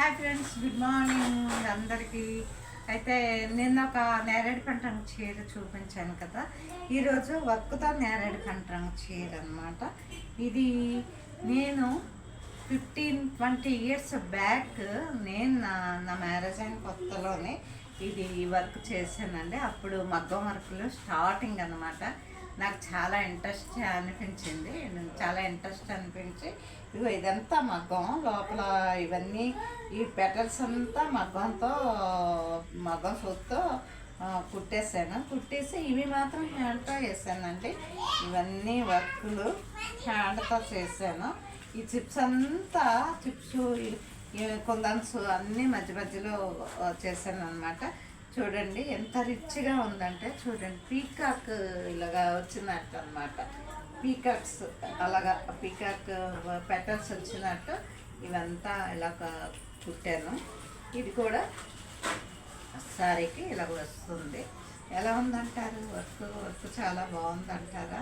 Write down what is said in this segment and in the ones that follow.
Hi friends good morning అందరికీ. అయితే నిన్న ఒక నేరేడు పంటంగ చీర చూపించాను కదా. ఈరోజు వర్క్తో నేరేడు పంటంగ చీర అనమాట ఇది నేను ఫిఫ్టీన్ ట్వంటీ ఇయర్స్ బ్యాక్ నేను నా నా మ్యారేజ్ అయిన కొత్తలోనే ఇది వర్క్ చేశానండి. అప్పుడు మగ్గం వర్క్లో స్టార్టింగ్ అనమాట నాకు చాలా ఇంట్రెస్ట్ అనిపించింది. నేను చాలా ఇంట్రెస్ట్ అనిపించి ఇదిగో ఇదంతా మగ్గం. లోపల ఇవన్నీ ఈ పెటల్స్ అంతా మగ్గంతో మగ్గం సూత్తో కుట్టేసాను. కుట్టేసి ఇవి మాత్రం హ్యాండ్తో వేసానండి ఇవన్నీ వర్కులు హ్యాండ్తో చేశాను. ఈ చిప్స్ అంతా చిప్స్ కుందన్స్ అన్నీ మధ్య మధ్యలో చేశాను అనమాట చూడండి ఎంత రిచ్గా ఉందంటే చూడండి పీకాక్ ఇలాగా వచ్చినట్టు అనమాట పీకాక్స్ అలాగా పీకాక్ పెటల్స్ వచ్చినట్టు ఇవంతా ఇలాగ కుట్టాను. ఇది కూడా సారీకి ఇలా వస్తుంది. ఎలా ఉందంటారు? వర్క్ వర్క్ చాలా బాగుందంటారా?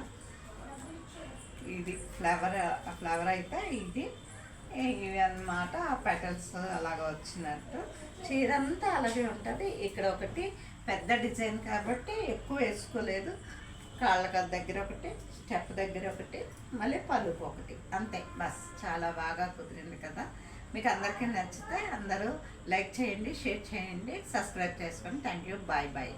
ఇది ఫ్లవర్ ఫ్లవర్ అయితే ఇది ఇవి అన్నమాట ఆ పెటల్స్ అలాగ వచ్చినట్టు. చీర అంతా అలాగే ఉంటుంది. ఇక్కడ ఒకటి పెద్ద డిజైన్ కాబట్టి ఎక్కువ వేసుకోలేదు. కాళ్ళ దగ్గర ఒకటి స్టెప్ దగ్గర ఒకటి మళ్ళీ పలుపు ఒకటి. అంతే. బస్. చాలా బాగా కుదిరింది కదా. మీకు అందరికీ నచ్చితే అందరూ లైక్ చేయండి షేర్ చేయండి సబ్స్క్రైబ్ చేసుకోండి. Thank you bye bye.